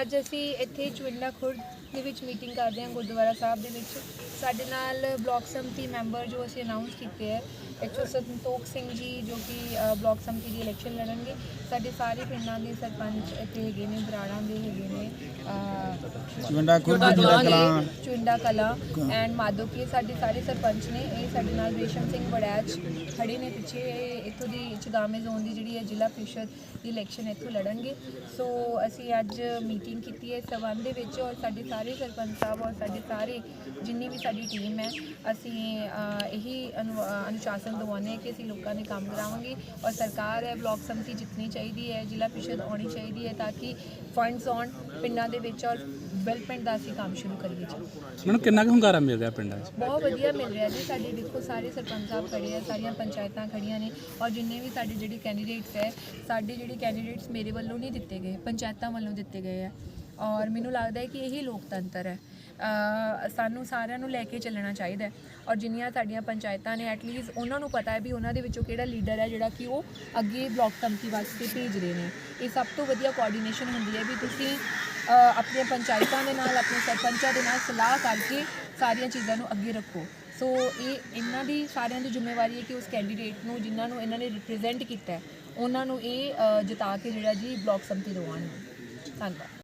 ਅੱਜ ਅਸੀਂ ਇੱਥੇ ਚਵਿੰਡਾ ਖੁਰਦ ਦੇ ਵਿੱਚ ਮੀਟਿੰਗ ਕਰਦੇ ਹਾਂ ਗੁਰਦੁਆਰਾ ਸਾਹਿਬ ਦੇ ਵਿੱਚ। ਸਾਡੇ ਨਾਲ ਬਲਾਕ ਸੰਮਤੀ ਮੈਂਬਰ ਜੋ ਅਸੀਂ ਅਨਾਉਂਸ ਕੀਤੇ ਹੈ ਐਚਓ ਸੰਤੋਖ ਸਿੰਘ ਜੀ ਜੋ ਕਿ ਬਲਾਕ ਸੰਮਤੀ ਦੀ ਇਲੈਕਸ਼ਨ ਲੜਨਗੇ। ਸਾਡੇ ਸਾਰੇ ਪਿੰਡਾਂ ਦੇ ਸਰਪੰਚ ਇੱਥੇ ਹੈਗੇ ਨੇ ਬਰਾੜਾਂ ਦੇ ਹੈਗੇ ਨੇ ਅ, ਚਵੰਡਾ ਖੁਰਦ ਜੀਰਾ ਕਲਾਂ। ਚੁੰਡਾ ਕਲਾ ਐਂਡ ਮਾਦੋਕੀ ਸਾਡੇ ਸਾਰੇ ਸਰਪੰਚ ਨੇ ਇਹ ਸਾਡੇ ਨਾਲ ਰੇਸ਼ਮ ਸਿੰਘ ਬੜੈਚ ਖੜੇ ਨੇ ਪਿੱਛੇ। ਇੱਥੋਂ ਦੀ ਚਗਾਮੇ ਜ਼ੋਨ ਦੀ ਜਿਹੜੀ ਹੈ ਜ਼ਿਲ੍ਹਾ ਪ੍ਰੀਸ਼ਦ ਦੀ ਇਲੈਕਸ਼ਨ ਇੱਥੋਂ ਲੜਨਗੇ। ਸੋ ਅਸੀਂ ਅੱਜ ਮੀਟਿੰਗ ਕੀਤੀ ਹੈ ਸੰਬੰਧ ਦੇ ਵਿੱਚ ਔਰ ਸਾਡੇ ਸਾਰੇ ਸਰਪੰਚ ਸਾਹਿਬ ਔਰ ਸਾਡੇ ਸਾਰੇ ਜਿੰਨੀ ਵੀ ਸਾਡੀ ਟੀਮ ਹੈ ਅਸੀਂ ਇਹੀ ਅਨੁਸ਼ਾਸਨ ਦਵਾਉਂਦੇ ਹਾਂ ਕਿ ਅਸੀਂ ਲੋਕਾਂ ਦੇ ਕੰਮ ਕਰਾਵਾਂਗੇ ਔਰ ਸਰਕਾਰ ਹੈ ਬਲਾਕ ਸੰਮਤੀ ਜਿੱਤਣੀ ਚਾਹੀਦੀ ਹੈ ਜ਼ਿਲ੍ਹਾ ਪ੍ਰੀਸ਼ਦ ਆਉਣੀ ਚਾਹੀਦੀ ਹੈ ਤਾਂ ਕਿ ਫੰਡਸ ਆਉਣ ਪਿੰਡਾਂ ਦੇ ਵਿੱਚ ਔਰ ਡਿਵੈਲਪਮੈਂਟ ਦਾ ਅਸੀਂ ਕੰਮ ਸ਼ੁਰੂ ਕਰੀਏ ਜੀ। ਮੈਨੂੰ ਕਿੰਨਾ ਕੁ ਹੁੰਗਾਰਾ ਮਿਲ ਰਿਹਾ ਪਿੰਡਾਂ 'ਚ? ਬਹੁਤ ਵਧੀਆ ਮਿਲ ਰਿਹਾ ਜੀ। ਸਾਡੇ ਦੇਖੋ ਸਾਰੇ ਸਰਪੰਚ ਸਾਹਿਬ ਖੜੇ ਆ ਸਾਰੀਆਂ ਪੰਚਾਇਤਾਂ ਖੜੀਆਂ ਨੇ ਔਰ ਜਿੰਨੇ ਵੀ ਸਾਡੇ ਜਿਹੜੇ ਕੈਂਡੀਡੇਟਸ ਹੈ ਸਾਡੇ ਜਿਹੜੇ ਕੈਂਡੀਡੇਟਸ ਮੇਰੇ ਵੱਲੋਂ ਨਹੀਂ ਦਿੱਤੇ ਗਏ ਪੰਚਾਇਤਾਂ ਵੱਲੋਂ ਦਿੱਤੇ ਗਏ ਆ। ਔਰ ਮੈਨੂੰ ਲੱਗਦਾ ਹੈ ਕਿ ਇਹੀ ਲੋਕਤੰਤਰ ਹੈ। ਸਾਨੂੰ ਸਾਰਿਆਂ ਨੂੰ ਲੈ ਕੇ ਚੱਲਣਾ ਚਾਹੀਦਾ ਹੈ। ਔਰ ਜਿੰਨੀਆਂ ਸਾਡੀਆਂ ਪੰਚਾਇਤਾਂ ਨੇ ਐਟਲੀਸਟ ਉਹਨਾਂ ਨੂੰ ਪਤਾ ਹੈ ਵੀ ਉਹਨਾਂ ਦੇ ਵਿੱਚੋਂ ਕਿਹੜਾ ਲੀਡਰ ਹੈ ਜਿਹੜਾ ਕਿ ਉਹ ਅੱਗੇ ਬਲਾਕ ਸੰਮਤੀ ਵਾਸਤੇ ਭੇਜ ਰਹੇ ਨੇ। ਇਹ ਸਭ ਤੋਂ ਵਧੀਆ ਕੋਆਰਡੀਨੇਸ਼ਨ ਹੁੰਦੀ ਹੈ ਵੀ ਤੁਸੀਂ ਆਪਣੀਆਂ ਪੰਚਾਇਤਾਂ ਦੇ ਨਾਲ ਆਪਣੇ ਸਰਪੰਚਾਂ ਦੇ ਨਾਲ ਸਲਾਹ ਕਰਕੇ ਸਾਰੀਆਂ ਚੀਜ਼ਾਂ ਨੂੰ ਅੱਗੇ ਰੱਖੋ। ਸੋ ਇਹ ਇਹਨਾਂ ਦੀ ਸਾਰਿਆਂ ਦੀ ਜ਼ਿੰਮੇਵਾਰੀ ਹੈ ਕਿ ਉਸ ਕੈਂਡੀਡੇਟ ਨੂੰ ਜਿਨ੍ਹਾਂ ਨੂੰ ਇਹਨਾਂ ਨੇ ਰਿਪਰੈਜ਼ੈਂਟ ਕੀਤਾ ਉਹਨਾਂ ਨੂੰ ਇਹ ਅ, ਜਿਤਾ ਕੇ ਜਿਹੜਾ ਜੀ ਬਲਾਕ ਸੰਮਤੀ ਦਵਾਉਣ। ਧੰਨਵਾਦ।